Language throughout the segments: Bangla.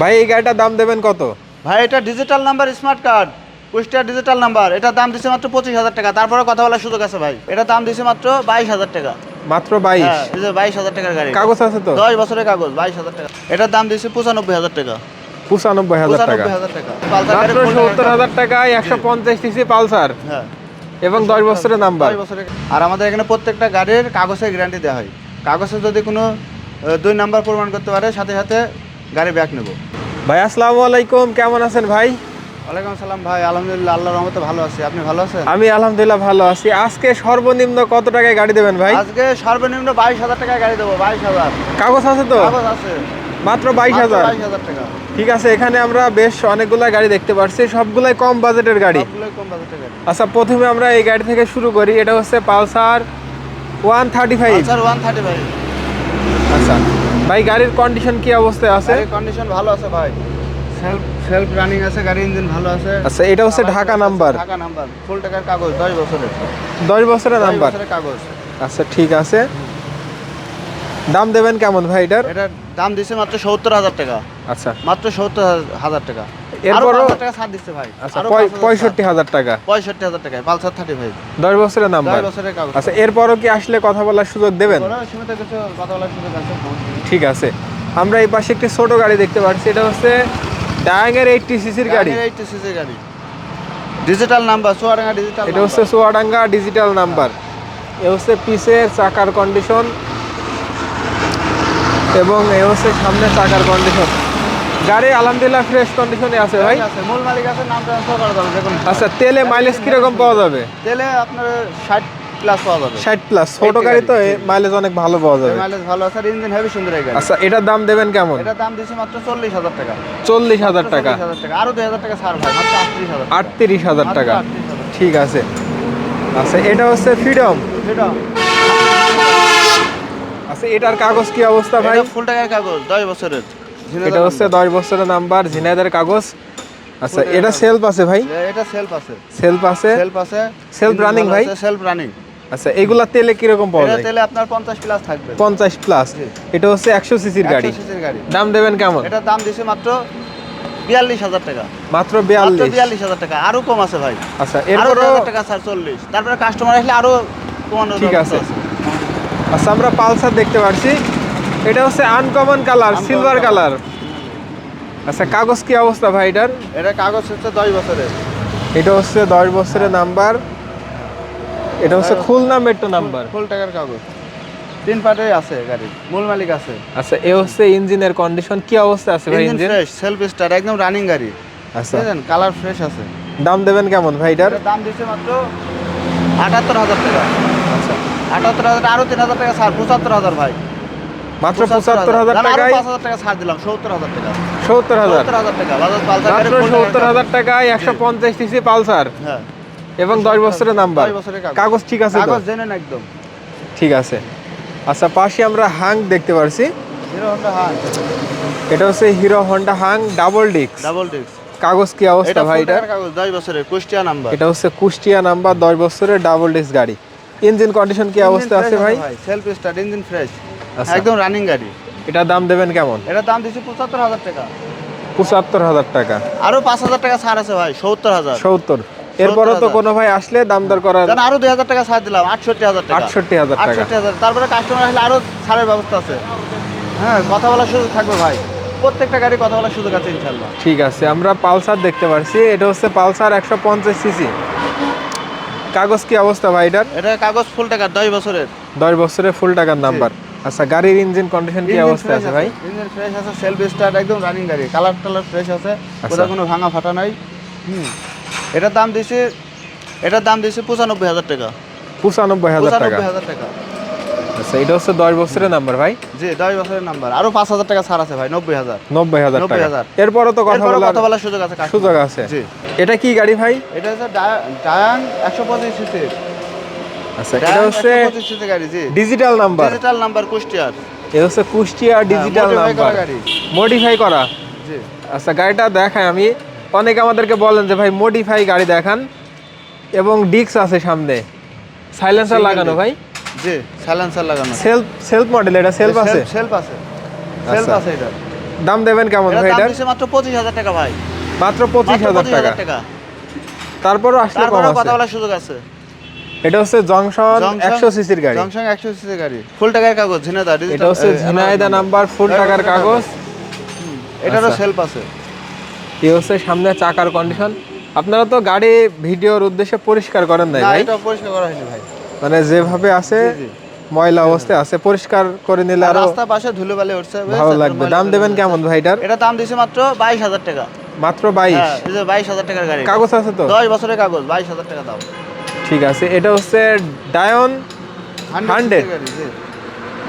ভাই এই গাড়িটার দাম দেবেন কত? ভাই এটা digital number smart card Kushtia digital number এটা দাম দিছে মাত্র পঁচিশ হাজার টাকা। তারপরে কথা বলার সুযোগ আছে ভাই। এটা দাম দিছে মাত্র বাইশ হাজার টাকা। মাত্র বাইশ? হ্যাঁ বাইশ হাজার টাকার গাড়ি। কাগজ আছে তো? দশ বছরের কাগজ বাইশ হাজার টাকা। এটার দাম দিছে পঁচানব্বই হাজার টাকা। পঁচানব্বই হাজার টাকা। মাত্র সত্তর হাজার টাকায় একশো পঞ্চাশ সিসি পালসার। হ্যাঁ। এবং দশ বছরের নাম্বার আর আমাদের এখানে প্রত্যেকটা গাড়ির কাগজের গ্যারান্টি দেওয়া হয়। কাগজে যদি কোনো দুই নাম্বার প্রমাণ করতে পারে সাথে সাথে গাড়ি ব্যাক নেব। ভাই আসসালামু আলাইকুম। কেমন আছেন ভাই? ওয়ালাইকুম সালাম ভাই আলহামদুলিল্লাহ আল্লাহর রহমতে ভালো আছি। আপনি ভালো আছেন? আমি আলহামদুলিল্লাহ ভালো আছি। আজকে সর্বনিম্ন কত টাকায় গাড়ি দেবেন ভাই? আজকে সর্বনিম্ন বাইশ হাজার টাকায় গাড়ি দেবো বাইশ হাজার। কাগজ আছে তো? কাগজ আছে। মাত্র বাইশ হাজার? বাইশ হাজার টাকা। ঠিক আছে এখানে আমরা বেশ অনেকগুলা গাড়ি দেখতে পাচ্ছি সবগুলাই কম বাজেটের গাড়ি। আচ্ছা প্রথমে আমরা এই গাড়ি থেকে শুরু করি। এটা হচ্ছে Pulsar one thirty five. Pulsar one thirty ভাই আচ্ছা। ভাই গাড়ির কন্ডিশন কি অবস্থায় আছে? কন্ডিশন ভালো আছে ভাই। সেলফ সেলফ রানিং আছে গাড়ি ইঞ্জিন ভালো আছে। আচ্ছা এটা হচ্ছে Dhaka number Dhaka number full টাকার কাগজ দশ বছরের। দশ বছরের নাম্বার 10 বছরের কাগজ। আচ্ছা ঠিক আছে। দাম দেবেন কেমন ভাই এটার? এটার দাম দিছে মাত্র সত্তর হাজার টাকা। আচ্ছা। মাত্র সত্তর হাজার টাকা। আরও টাকা ছাড় দিচ্ছে ভাই। আচ্ছা পঁয়ষট্টি হাজার টাকা? পঁয়ষট্টি হাজার টাকায় পালসার থার্টি ফাইভ দশ বছরের নাম্বার। দশ বছরের কাগজ। আচ্ছা এরপরও কি আসলে কথা বলার সুযোগ দেবেন? ওরা সীমিত কিছু কথা বলার সুযোগ আছে ঠিক আছে। আমরা এই পাশে একটি ছোট গাড়ি দেখতে পাচ্ছি এটা হচ্ছে এইটটি সিসির গাড়ি। এইটটি গাড়ি। ডিজিটাল নাম্বার ডিজিটাল এটা হচ্ছে চুয়াডাঙ্গা ডিজিটাল নাম্বার এ হচ্ছে পিসের চাকার কন্ডিশন এবং এ হচ্ছে সামনে চাকার কন্ডিশন গাড়ি আলহামদুলিল্লাহ ফ্রেশ কন্ডিশনে আছে ভাই। মূল মালিক আছে নাম ট্রান্সফার করা যাবে কোনো আচ্ছা তেলে মাইলেজ কীরকম পাওয়া যাবে? তেলে আপনার ষাট প্লাস পাওয়া যাবে। ষাট প্লাস ছোট গাড়ি তো মাইলেজ অনেক ভালো পাওয়া যাবে। মাইলেজ ভালো আছে আর ইঞ্জিন হেভি সুন্দর এই গাড়ি। আচ্ছা এটার দাম দেবেন কেমন? এটার দাম দিয়েছে মাত্র চল্লিশ হাজার টাকা। চল্লিশ হাজার টাকা। আরও দুই হাজার টাকা ছাড় ভাই মাত্র আটত্রিশ হাজার টাকা। আটত্রিশ হাজার টাকা। ঠিক আছে। আচ্ছা এটা হচ্ছে ফ্রিডম সেটা আচ্ছা এটার কাগজ কি অবস্থা ভাই? ফুল টাকার কাগজ দশ বছরের। এটা হচ্ছে দশ বছরের নাম্বার ঝিনাইদের কাগজ। আচ্ছা এটা সেলফ আছে ভাই? এটা সেলফ আছে। সেলফ আছে? সেলফ আছে। Self running ভাই? সেলফ রানিং আচ্ছা এগুলা তেলে কীরকম পাওয়া এটা যায়? তেলে আপনার পঞ্চাশ প্লাস থাকবে। পঞ্চাশ প্লাস এটা হচ্ছে একশো সিসির গাড়ি। 100 cc র গাড়ি। দাম দেবেন কেমন? এটার দাম দিছে মাত্র বিয়াল্লিশ হাজার টাকা। মাত্র মাত্র বিয়াল্লিশ। বিয়াল্লিশ হাজার টাকা। আরও কম আছে ভাই। আচ্ছা আরও এরপরও টাকা স্যার চল্লিশ। তারপরে কাস্টমার আসলে আরও কমানো ঠিক আছে। আচ্ছা আমরা পালসার দেখতে পাচ্ছি এটা হচ্ছে আনকমন কালার সিলভার কালার আচ্ছা কাগজ কি অবস্থা ভাই এটার? এটা কাগজ হচ্ছে দশ বছরের। এটা হচ্ছে দশ বছরের নাম্বার এটা হচ্ছে খুলনা মেট্রো নাম্বার ফুল টাকার কাগজ। তিন পার্টেই আছে গাড়ির মূল মালিক আছে। আচ্ছা এ হচ্ছে ইঞ্জিনের কন্ডিশন কি অবস্থা আছে ভাই ইঞ্জিন? ফ্রেশ সেলফ স্টার্ট একদম রানিং গাড়ি। আচ্ছা। কালার ফ্রেশ আছে। দাম দেবেন কেমন ভাই এটার দাম দিচ্ছে মাত্র আটাত্তর হাজার টাকা। আচ্ছা। আটাত্তর হাজার আরও তিন হাজার টাকা ছাড় পঁচাত্তর হাজার ভাই। মাত্র পঁচাত্তর হাজার টাকায় পাঁচ হাজার টাকা ছাড় দিলাম সত্তর হাজার টাকা। সত্তর হাজার। টাকা বাজাজ পালসার মাত্র সত্তর হাজার টাকায় একশো পঞ্চাশ সিসি পালসার। হ্যাঁ। এবং দশ বছরের নাম্বার কাগজ। ঠিক আছে কাগজ জেনেন একদম। ঠিক আছে। আচ্ছা পাশে আমরা হাং দেখতে পারছি। এটা হচ্ছে Hero Honda Hunk double disc. Double disc. কাগজ কি অবস্থা ভাই এটা? কাগজ দশ বছরের কুষ্টিয়া নাম্বার। এটা হচ্ছে কুষ্টিয়া নাম্বার দশ বছরের ডাবল ডিস্ক গাড়ি। ইঞ্জিন কন্ডিশন কি অবস্থা আছে ভাই? Self start engine fresh. একদম রানিং গাড়ি। এটার দাম দেবেন কেমন? এটা দাম দিচ্ছে পঁচাত্তর হাজার টাকা। পঁচাত্তর হাজার টাকা। আরও পাঁচ হাজার টাকা ছাড় আছে ভাই সত্তর হাজার। সত্তর। এরপরও তো 70,000 কোনো ভাই আসলে দাম দর করার আরও দুই হাজার টাকা ছাড় দিলাম আটষট্টি হাজার টাকা। আটষট্টি হাজার টাকা। আটষট্টি হাজার। তারপরে কাস্টমার আসলে আরও ছাড়ের ব্যবস্থা আছে। হ্যাঁ কথা বলার সুযোগ থাকবে ভাই। প্রত্যেকটা গাড়ি কথা বলার সুযোগ আছে ইনশাল্লাহ ঠিক আছে আমরা পালসার দেখতে পারছি। এটা হচ্ছে পালসার একশো পঞ্চাশ সিসি কাগজ কি অবস্থা ভাই এটার? এটা কাগজ ফুল টাকার দশ বছরের। দশ বছরের ফুল টাকার নাম্বার আচ্ছা গাড়ির ইঞ্জিন কন্ডিশন কি অবস্থা আছে ভাই? ইঞ্জিন ফ্রেশ আছে সেলফ স্টার্ট একদম রানিং গাড়ি কালার টালার ফ্রেশ আছে আচ্ছা। কোথাও কোনো ভাঙা ফাটা নাই। হুম এটার দাম দিয়েছে এটার দাম দিয়েছে পঁচানব্বই হাজার টাকা। পঁচানব্বই হাজার টাকা। টাকা। আচ্ছা এটা হচ্ছে দশ বছরের নাম্বার ভাই? জি দশ বছরের নাম্বার আরও পাঁচ হাজার টাকা ছাড় আছে ভাই নব্বই হাজার। নব্বই হাজার নব্বই হাজার। এরপরও তো কথা বলার কথা বলার সুযোগ আছে সুযোগ আছে। জি। এটা কি গাড়ি ভাই? এটা হচ্ছে ডায়া- ডায়াং একশো পঁচিশ সিসি আচ্ছা এটা হচ্ছে ডিজিটাল নাম্বার ডিজিটাল নাম্বার কুষ্টিয়ার। এটা হচ্ছে কুষ্টিয়া ডিজিটাল নাম্বার মডিফাই করা জি। আচ্ছা গাড়িটা দেখাই আমি। অনেকে আমাদেরকে বলেন যে ভাই মডিফাই গাড়ি দেখান। এবং ডিক্স আছে সামনে। সাইলেন্সার লাগানো ভাই। জি সাইলেন্সার লাগানো। সেলফ সেলফ মডেল এটা সেলফ আছে? সেলফ আছে। সেলফ আচ্ছা। আছে এটা। দাম দেবেন কেমন ভাই দিচ্ছে মাত্র পঁচিশ হাজার টাকা ভাই। মাত্র পঁচিশ মাত্র হাজার পঁচিশ টাকা। হাজার টাকা তারপরও আসলে কথা বলার সুযোগ আছে। এটা হচ্ছে জংশন জংশন- একশো সিসির গাড়ি। জংশন একশো সিসি গাড়ি। ফুল টাকার কাগজ ঝিনাদা এটা হচ্ছে ঝিনাইদা নাম্বার ফুল টাকার কাগজ। এটারও আচ্ছা। সেলফ আছে। এ হচ্ছে সামনে চাকার কন্ডিশন আপনারা তো গাড়ি ভিডিওর উদ্দেশ্যে পরিষ্কার করেন নাই ভাই? এটা পরিষ্কার করা হয়নি ভাই। মানে যেভাবে আছে। ময়লা অবস্থায় আছে পরিষ্কার করে নিলে আর রাস্তা পাশে ধুলো বালি উঠছে ভালো লাগবে। দাম দেবেন কেমন ভাই এটার? এটা দাম দিছে মাত্র বাইশ হাজার টাকা। মাত্র বাইশ? হ্যাঁ এই যে বাইশ হাজার টাকার গাড়ি। কাগজ আছে তো? দশ বছরের কাগজ বাইশ হাজার টাকা দাম। ঠিক আছে এটা হচ্ছে ডায়ন 100 গাড়ি, জি।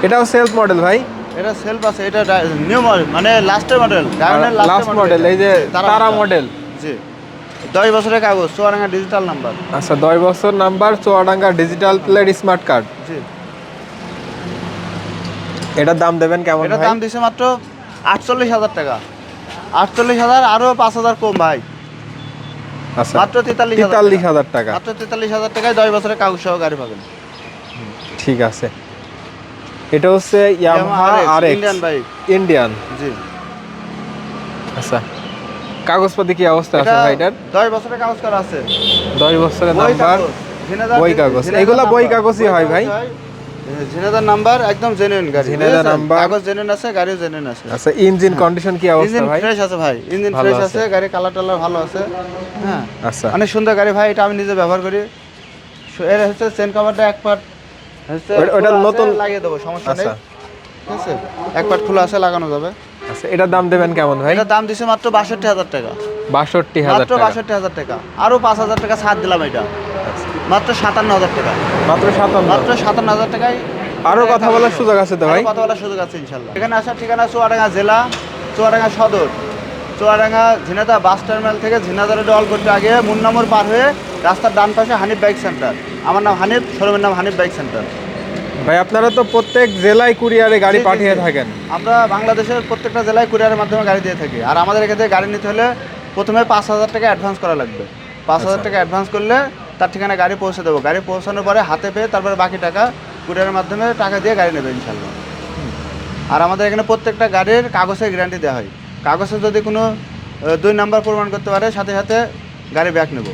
এটাও সেলফ মডেল ভাই। এটা সেলফ আছে এটা নিউ মডেল মানে লাস্টের মডেল ডায়নের লাস্ট মডেল এই যে তারা মডেল জি। দশ বছরের কাগজ চুয়াডাঙ্গা ডিজিটাল নাম্বার আচ্ছা দশ বছর number Chuadanga digital plate smart card জি। এটার দাম দেবেন কেমন এটা দাম দিছে মাত্র আটচল্লিশ হাজার টাকা। আটচল্লিশ হাজার আরও পাঁচ হাজার কম ভাই। মাত্র তেতাল্লিশ তেতাল্লিশ হাজার টাকা। মাত্র তেতাল্লিশ হাজার টাকায় দশ বছরের কাগজ সহ গাড়ি পাবেন। ঠিক আছে। এটা হচ্ছে ইয়ামাহা আর ইন্ডিয়ান বাইক ইন্ডিয়ান জি। আচ্ছা। কাগজপাতি কি অবস্থা আছে ভাই এটার দশ বছরের কাগজ করা আছে। দশ বছরের নাম্বার। বই কাগজ। এগুলা বই কাগজই হয় ভাই? নাম্বার একদম জেনুইন গাড়ি। নাম্বার। কাগজ জেনুইন আছে গাড়িও জেনুইন আছে। আচ্ছা ইঞ্জিন কন্ডিশন কি অবস্থা ইঞ্জিন ফ্রেশ আছে ভাই ইঞ্জিন ফ্রেশ আছে। গাড়ি কালার টালার ভালো আছে হ্যাঁ। আচ্ছা। অনেক সুন্দর গাড়ি ভাই এটা আমি নিজে ব্যবহার করি। এর হচ্ছে চেন কভারটা এক পার্ট হচ্ছে ওটা- নতুন- লাগিয়ে দেবো সমস্যা নেই। আচ্ছা। ঠিক আছে? এক পার্ট খোলা আছে লাগানো যাবে। আচ্ছা এটার দাম দেবেন কেমন ভাই? এটার দাম দিছে মাত্র বাষট্টি হাজার টাকা। বাষট্টি হাজার মাত্র বাষট্টি হাজার টাকা। আরও পাঁচ হাজার টাকা ছাড় দিলাম এটা। মাত্র সাতান্ন হাজার টাকা। মাত্র সাতান্ন। মাত্র সাতান্ন হাজার টাকায় আরও কথা বলার সুযোগ আছে তো ভাই? কথা বলার সুযোগ আছে ইনশাল্লাহ এখানে আসার ঠিকানা চুয়াডাঙ্গা জেলা চুয়াডাঙ্গা সদর। চুয়াডাঙ্গা ঝিনাদা বাস টার্মিনাল থেকে ঝিনাদারে ডল করতে আগে মুন্নামোর পার হয়ে রাস্তার ডান পাশে হানিফ বাইক সেন্টার। আমার নাম হানিফ শোরুমের নাম হানিফ বাইক সেন্টার। ভাই আপনারা তো প্রত্যেক জেলায় কুরিয়ারে গাড়ি পাঠিয়ে থাকেন। আমরা বাংলাদেশের প্রত্যেকটা জেলায় কুরিয়ারের মাধ্যমে গাড়ি দিয়ে থাকি। আর আমাদের এখান থেকে গাড়ি নিতে হলে প্রথমে পাঁচ হাজার টাকা অ্যাডভান্স করা লাগবে। পাঁচ হাজার টাকা অ্যাডভান্স করলে তার ঠিকানা গাড়ি পৌঁছে দেবো। গাড়ি পৌঁছানোর পরে হাতে পেয়ে তারপরে বাকি টাকা কুরিয়ারের মাধ্যমে টাকা দিয়ে গাড়ি নেবে ইনশাল্লাহ। আর আমাদের এখানে প্রত্যেকটা গাড়ির কাগজের গ্যারান্টি দেওয়া হয়। কাগজে যদি কোনো দুই নাম্বার প্রমাণ করতে পারে, সাথে সাথে গাড়ি ব্যাক নেব।